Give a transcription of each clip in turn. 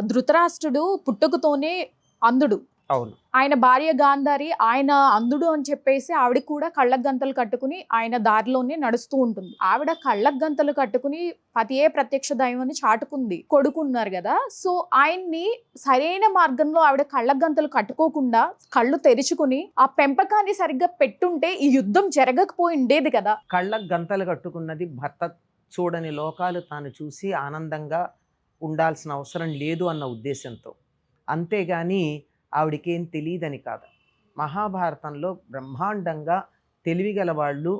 ధృతరాష్ట్రుడు పుట్టుకతోనే అంధుడు. అవును. ఆయన భార్య గాంధారి ఆయన అంధుడు అని చెప్పేసి ఆవిడ కూడా కళ్ళకు గంతలు కట్టుకుని ఆయన దారిలోనే నడుస్తూ ఉంటుంది. ఆవిడ కళ్ళకు గంతలు కట్టుకుని పతియే ప్రత్యక్ష దైవం అని చాటుకుంది. కొడుకున్నారు కదా. సో ఆయన్ని సరైన మార్గంలో ఆవిడ కళ్ళకు గంతలు కట్టుకోకుండా కళ్ళు తెరుచుకుని ఆ పెంపకాన్ని సరిగ్గా పెట్టుంటే ఈ యుద్ధం జరగకపోయి ఉండేది కదా. కళ్ళకు గంతలు కట్టుకున్నది భర్త చూడని లోకాలు తాను చూసి ఆనందంగా ఉండాల్సిన అవసరం లేదు అన్న ఉద్దేశంతో. అంతేగాని ఆవిడకేం తెలియదని కాదు. మహాభారతంలో బ్రహ్మాండంగా తెలివిగల వాళ్ళు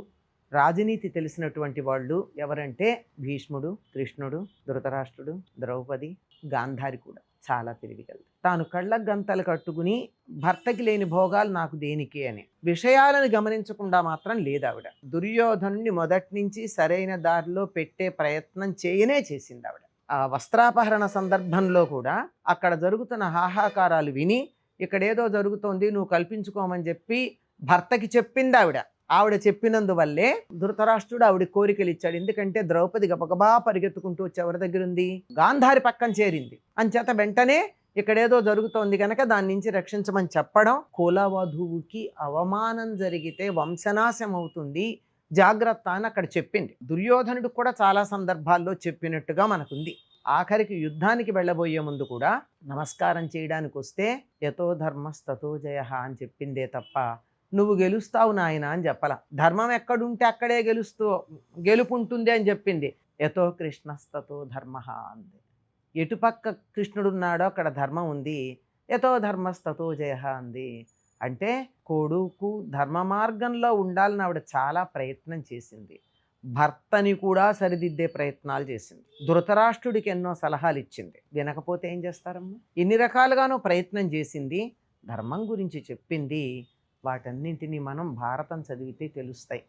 రాజనీతి తెలిసినటువంటి వాళ్ళు ఎవరంటే భీష్ముడు కృష్ణుడు ధృతరాష్ట్రుడు ద్రౌపది గాంధారి కూడా చాలా తెలివిగలది. తాను కళ్ళ గంతలు కట్టుకుని భర్తకి లేని భోగాలు నాకు దేనికి అని. విషయాలను గమనించకుండా మాత్రం లేదు ఆవిడ దుర్యోధనుని మొదటి నుంచి సరైన దారిలో పెట్టే ప్రయత్నం చేయనే చేసింది ఆవిడ వస్త్రాపహరణ సందర్భంలో కూడా అక్కడ జరుగుతున్న హాహాకారాలు విని ఇక్కడ ఏదో జరుగుతోంది నువ్వు కల్పించుకోమని చెప్పి భర్తకి చెప్పింది ఆవిడ ఆవిడ చెప్పినందువల్లే ధృతరాష్ట్రుడు ఆవిడ కోరికలు ఇచ్చాడు. ఎందుకంటే ద్రౌపది గబగబా పరిగెత్తుకుంటూ వచ్చి ఎవరి దగ్గర ఉంది గాంధారి పక్కన చేరింది. అంచేత వెంటనే ఇక్కడేదో జరుగుతోంది కనుక దాని నుంచి రక్షించమని చెప్పడం కులవధువుకి అవమానం జరిగితే వంశనాశం అవుతుంది జాగ్రత్త అని అక్కడ చెప్పింది. దుర్యోధనుడు కూడా చాలా సందర్భాల్లో చెప్పినట్టుగా మనకుంది. ఆఖరికి యుద్ధానికి వెళ్ళబోయే ముందు కూడా నమస్కారం చేయడానికి వస్తే యతో ధర్మస్తతో జయ అని చెప్పిందే తప్ప నువ్వు గెలుస్తావు నాయన అని చెప్పాల. ధర్మం ఎక్కడుంటే అక్కడే గెలుస్తూ గెలుపుంటుంది అని చెప్పింది. యతో కృష్ణస్తతో ధర్మ అంది. ఎటుపక్క కృష్ణుడున్నాడో అక్కడ ధర్మం ఉంది. యతో ధర్మస్తతో జయ అంది. అంటే కొడుకు ధర్మ మార్గంలో ఉండాలని ఆవిడ చాలా ప్రయత్నం చేసింది. భర్తని కూడా సరిదిద్దే ప్రయత్నాలు చేసింది. ధృతరాష్ట్రుడికి ఎన్నో సలహాలు ఇచ్చింది. వినకపోతే ఏం చేస్తారమ్మా? ఎన్ని రకాలుగానో ప్రయత్నం చేసింది. ధర్మం గురించి చెప్పింది. వాటన్నింటినీ మనం భారతం చదివితే తెలుస్తాయి.